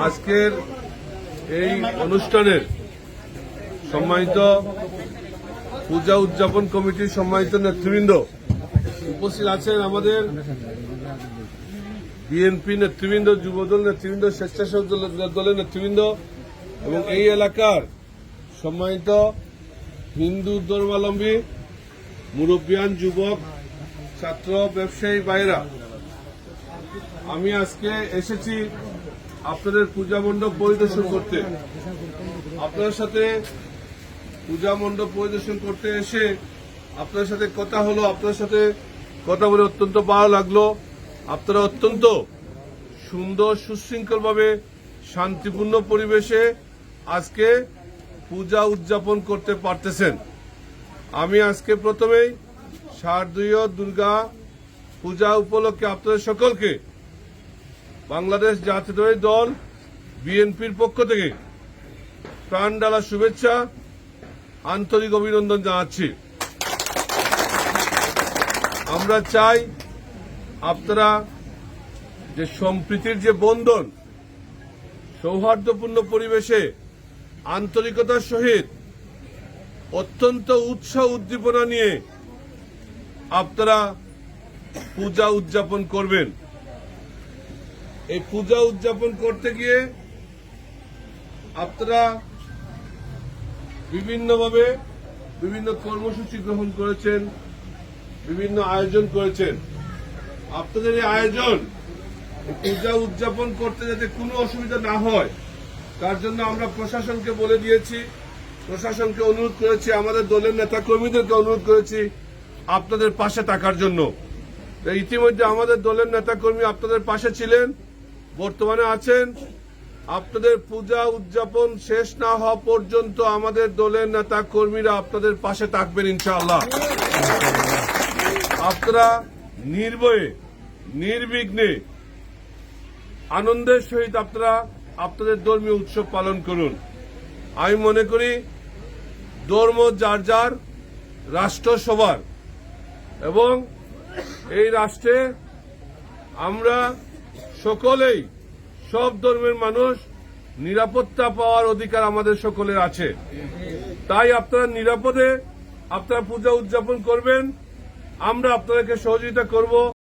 আজকের এই অনুষ্ঠানের সম্মানিত পূজা উদযাপন কমিটির সম্মানিত নেতৃবৃন্দ উপস্থিত আছেন আমাদের বিএনপি নেতৃবৃন্দ, যুবদল নেতৃবৃন্দ, স্বেচ্ছাসেবক দল- দলের নেতৃবৃন্দ এবং এই এলাকার সম্মানিত হিন্দু ধর্মাবলম্বী মুরব্বিয়ান যুবক, ছাত্র, ব্যবসায়ী বাইরা আমি আজকে এসেছি আপনাদের পূজা মণ্ডপ পরিদর্শন করতে। আপনার সাথে পূজা মণ্ডপ পরিদর্শন করতে এসে আপনার সাথে কথা হলো আপনার সাথে কথা বলে অত্যন্ত ভালো লাগল। আপনারা অত্যন্ত সুন্দর, সুশৃঙ্খলভাবে, শান্তিপূর্ণ পরিবেশে আজকে পূজা উদযাপন করতে পারতেছেন। আমি আজকে প্রথমেই শারদীয় দুর্গা পূজা উপলক্ষে আপনাদের সকলকে বাংলাদেশ জাতীয় দল, বিএনপির পক্ষ থেকে প্রাণ ডালা শুভেচ্ছা, আন্তরিক অভিনন্দন জানাচ্ছি। আমরা চাই আপনারা যে সম্প্রীতির যে বন্ধন, সৌহার্দ্যপূর্ণ পরিবেশে, আন্তরিকতার সহিত অত্যন্ত উৎসাহ উদ্দীপনা নিয়ে আপনারা পূজা উদযাপন করবেন। এই পূজা উদযাপন করতে গিয়ে আপনারা বিভিন্নভাবে বিভিন্ন কর্মসূচি গ্রহণ করেছেন, বিভিন্ন আয়োজন করেছেন। আপনাদের এই আয়োজন পূজা উদযাপন করতে যাতে কোনো অসুবিধা না হয়, তার জন্য আমরা প্রশাসনকে বলে দিয়েছি। প্রশাসনকে অনুরোধ করেছি, আমাদের দলের নেতা কর্মীদেরকে অনুরোধ করেছি আপনাদের পাশে থাকার জন্য। ইতিমধ্যে আমাদের দলের নেতা কর্মী আপনাদের পাশে ছিলেন, বর্তমানে আছেন। আপনাদের পূজা উদযাপন শেষ না হওয়া পর্যন্ত আমাদের দলের নেতা কর্মীরা আপনাদের পাশে থাকবেন ইনশাআল্লাহ। আপনারা নির্ভয়ে, নির্বিঘ্নে আনন্দের সহিত আপনারা আপনাদের ধর্মীয় উৎসব পালন করুন। আমি মনে করি ধর্ম যার যার, রাষ্ট্র সবার। এবং এই রাষ্ট্রে আমরা সকলেই, সব ধর্মের মানুষ নিরাপত্তা পাওয়ার অধিকার আমাদের সকলের আছে। তাই আপনারা নিরাপদে আপনারা পূজা উদযাপন করবেন। আমরা আপনাদেরকে সহযোগিতা করব।